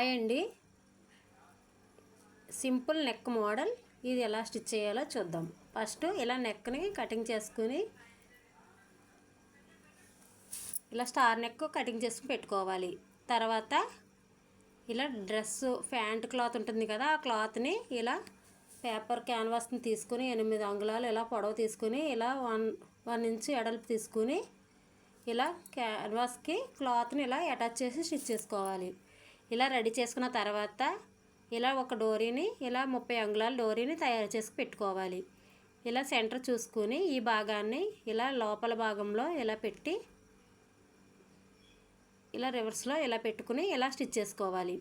Hi అండి. Simple neck model. ఇది ఎలా స్టిచ్ చేయాలో చూద్దాం. ఫస్ట్ ఇలా నెక్ని కటింగ్ చేసుకుని ఇలా స్టార్ నెక్ కటింగ్ చేసుకుని పెట్టుకోవాలి. తర్వాత ఇలా డ్రెస్ ప్యాంట్ క్లాత్ ఉంటుంది కదా ఆ క్లాత్ని ఇలా పేపర్ క్యాన్వాస్ని తీసుకుని ఎనిమిది అంగుళాలు ఇలా పొడవు తీసుకుని ఇలా వన్ వన్ ఇంచ్ ఎడల్పు తీసుకుని ఇలా క్యాన్వాస్కి క్లాత్ని ఇలా అటాచ్ చేసి స్టిచ్ చేసుకోవాలి. ఇలా రెడీ చేసుకున్న తర్వాత ఇలా ఒక డోరీని ఇలా ముప్పై అంగుళాల డోరీని తయారు చేసి పెట్టుకోవాలి. ఇలా సెంటర్ చూసుకుని ఈ భాగాన్ని ఇలా లోపల భాగంలో ఇలా పెట్టి ఇలా రివర్స్లో ఇలా పెట్టుకుని ఇలా స్టిచ్ చేసుకోవాలి.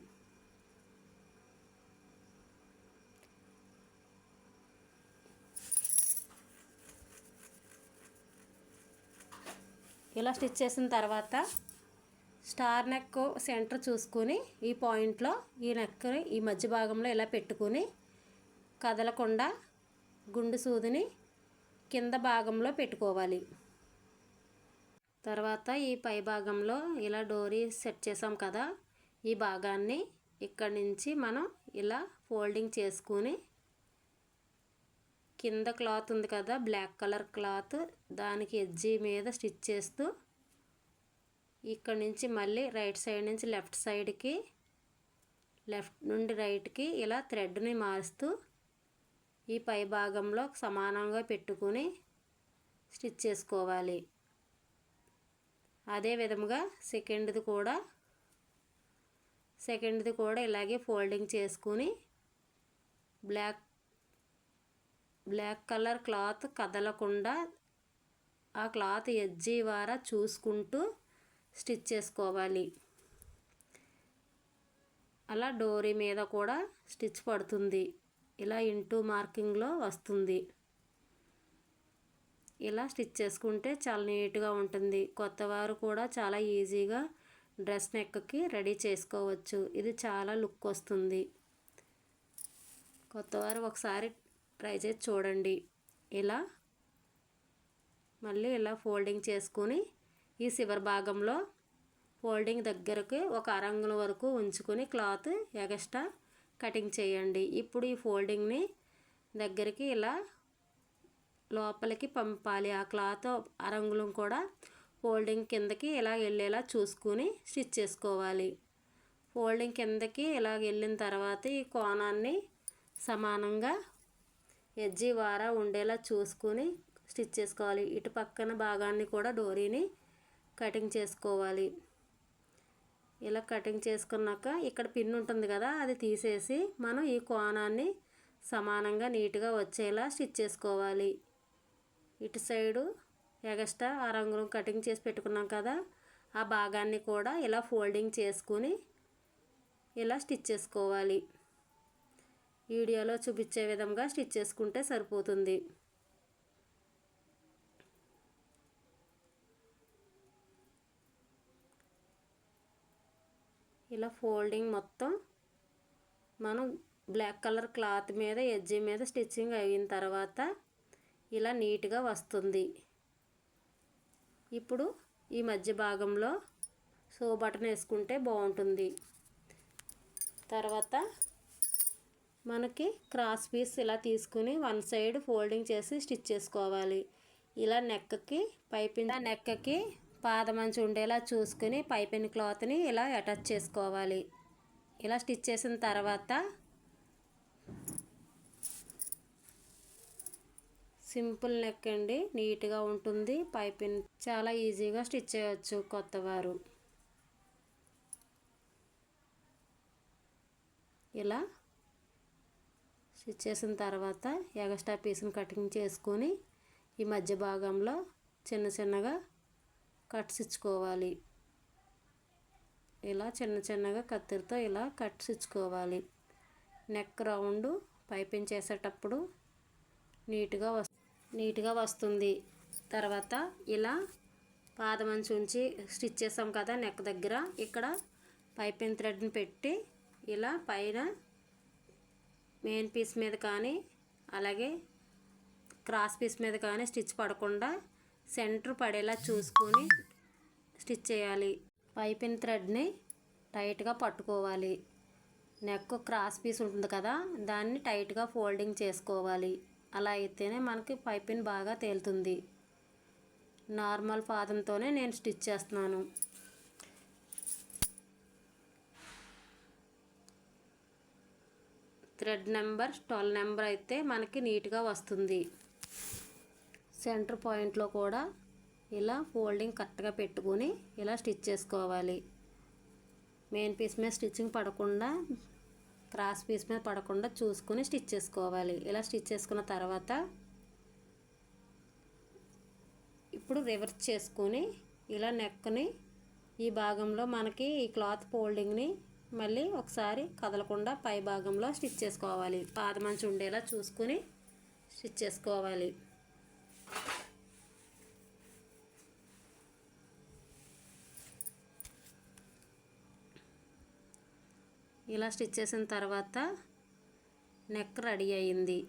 ఇలా స్టిచ్ చేసిన తర్వాత స్టార్ నెక్ సెంటర్ చూసుకొని ఈ పాయింట్లో ఈ నెక్ని ఈ మధ్య భాగంలో ఇలా పెట్టుకుని కదలకుండా గుండు సూదిని కింద భాగంలో పెట్టుకోవాలి. తర్వాత ఈ పై భాగంలో ఇలా డోరీ సెట్ చేసాం కదా ఈ భాగాన్ని ఇక్కడి నుంచి మనం ఇలా ఫోల్డింగ్ చేసుకుని కింద క్లాత్ ఉంది కదా బ్లాక్ కలర్ క్లాత్ దానికి ఎడ్జి మీద స్టిచ్ చేస్తూ ఇక్కడ నుంచి మళ్ళీ రైట్ సైడ్ నుంచి లెఫ్ట్ సైడ్కి లెఫ్ట్ నుండి రైట్కి ఇలా థ్రెడ్ని మారుస్తూ ఈ పై భాగంలో సమానంగా పెట్టుకుని స్టిచ్ చేసుకోవాలి. అదే విధముగా సెకండ్ది కూడా సెకండ్ది కూడా ఇలాగే ఫోల్డింగ్ చేసుకుని బ్లాక్ బ్లాక్ కలర్ క్లాత్ కదలకుండా ఆ క్లాత్ ఎజ్జి వారా చూసుకుంటూ స్టిచ్ చేసుకోవాలి. అలా డోరీ మీద కూడా స్టిచ్ పడుతుంది. ఇలా ఇంటూ మార్కింగ్లో వస్తుంది. ఇలా స్టిచ్ చేసుకుంటే చాలా నీట్గా ఉంటుంది. కొత్తవారు కూడా చాలా ఈజీగా డ్రెస్ నెక్కకి రెడీ చేసుకోవచ్చు. ఇది చాలా లుక్ వస్తుంది. కొత్తవారు ఒకసారి ట్రై చేసి చూడండి. ఇలా మళ్ళీ ఇలా ఫోల్డింగ్ చేసుకొని ఈ చివరి భాగంలో ఫోల్డింగ్ దగ్గరకు ఒక అరంగుల వరకు ఉంచుకొని క్లాత్ ఎగస్ట్రా కటింగ్ చేయండి. ఇప్పుడు ఈ ఫోల్డింగ్ని దగ్గరికి ఇలా లోపలికి పంపాలి. ఆ క్లాత్ అరంగులం కూడా ఫోల్డింగ్ కిందకి ఇలా వెళ్ళేలా చూసుకుని స్టిచ్ చేసుకోవాలి. ఫోల్డింగ్ కిందకి ఇలా వెళ్ళిన తర్వాత ఈ కోణాన్ని సమానంగా ఎజ్జి వారా ఉండేలా చూసుకుని స్టిచ్ చేసుకోవాలి. ఇటు పక్కన భాగాన్ని కూడా డోరీని కటింగ్ చేసుకోవాలి. ఇలా కటింగ్ చేసుకున్నాక ఇక్కడ పిన్ ఉంటుంది కదా అది తీసేసి మనం ఈ కోణాన్ని సమానంగా నీట్గా వచ్చేలా స్టిచ్ చేసుకోవాలి. ఇటు సైడు ఎగస్ట్రా ఆ రంగులు కటింగ్ చేసి పెట్టుకున్నాం కదా ఆ భాగాన్ని కూడా ఇలా ఫోల్డింగ్ చేసుకుని ఇలా స్టిచ్ చేసుకోవాలి. వీడియోలో చూపించే విధంగా స్టిచ్ చేసుకుంటే సరిపోతుంది. ఇలా ఫోల్డింగ్ మొత్తం మనం బ్లాక్ కలర్ క్లాత్ మీద ఎడ్జి మీద స్టిచ్చింగ్ అయిన తర్వాత ఇలా నీట్గా వస్తుంది. ఇప్పుడు ఈ మధ్య భాగంలో సో బటన్ వేసుకుంటే బాగుంటుంది. తర్వాత మనకి క్రాస్ పీస్ ఇలా తీసుకుని వన్ సైడ్ ఫోల్డింగ్ చేసి స్టిచ్ చేసుకోవాలి. ఇలా నెక్కకి పైపింగ్ నెక్కకి పాదమంచి ఉండేలా చూసుకుని పైపిన్ క్లాత్ని ఇలా అటాచ్ చేసుకోవాలి. ఇలా స్టిచ్ చేసిన తర్వాత సింపుల్ నెక్ అండి నీట్గా ఉంటుంది. పైపిన్ చాలా ఈజీగా స్టిచ్ చేయవచ్చు కొత్తవారు ఇలా స్టిచ్ చేసిన తర్వాత ఎగస్ట్రా పీస్ని కటింగ్ చేసుకొని ఈ మధ్య భాగంలో చిన్న చిన్నగా కట్స్ ఇచ్చుకోవాలి. ఇలా చిన్న చిన్నగా కత్తిరితో ఇలా కట్స్ ఇచ్చుకోవాలి. నెక్ రౌండ్ పైపింగ్ చేసేటప్పుడు నీట్గా వస్ నీట్గా వస్తుంది. తర్వాత ఇలా పాదమంచు ఉంచి స్టిచ్ చేసాం కదా నెక్ దగ్గర ఇక్కడ పైపింగ్ థ్రెడ్ని పెట్టి ఇలా పైన మెయిన్ పీస్ మీద కానీ అలాగే క్రాస్ పీస్ మీద కానీ స్టిచ్ పడకుండా సెంటర్ పడేలా చూసుకొని స్టిచ్ చేయాలి. పైపింగ్ థ్రెడ్ని టైట్గా పట్టుకోవాలి. నెక్ క్రాస్ పీస్ ఉంటుంది కదా దాన్ని టైట్గా ఫోల్డింగ్ చేసుకోవాలి. అలా అయితేనే మనకి పైపింగ్ బాగా తేలుతుంది. నార్మల్ పాదంతోనే నేను స్టిచ్ చేస్తున్నాను. థ్రెడ్ నెంబర్ ట్వెల్వ్ నెంబర్ అయితే మనకి నీట్గా వస్తుంది. సెంటర్ పాయింట్లో కూడా ఇలా ఫోల్డింగ్ కరెక్ట్గా పెట్టుకొని ఇలా స్టిచ్ చేసుకోవాలి. మెయిన్ పీస్ మీద స్టిచ్చింగ్ పడకుండా క్రాస్ పీస్ మీద పడకుండా చూసుకుని స్టిచ్ చేసుకోవాలి. ఇలా స్టిచ్ చేసుకున్న తర్వాత ఇప్పుడు రివర్స్ చేసుకొని ఇలా నెక్ని ఈ భాగంలో మనకి ఈ క్లాత్ ఫోల్డింగ్ని మళ్ళీ ఒకసారి కదలకుండా పై భాగంలో స్టిచ్ చేసుకోవాలి. పాదమంచి ఉండేలా చూసుకుని స్టిచ్ చేసుకోవాలి. ఇలా స్టిచ్ చేసిన తర్వాత నెక్ రెడీ అయింది.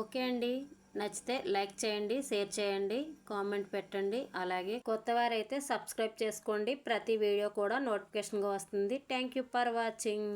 ఓకే అండి. నచ్చితే లైక్ చేయండి షేర్ చేయండి కామెంట్ పెట్టండి. అలాగే కొత్త వారైతే సబ్స్క్రైబ్ చేసుకోండి. ప్రతి వీడియో కూడా నోటిఫికేషన్గా వస్తుంది. Thank you for watching.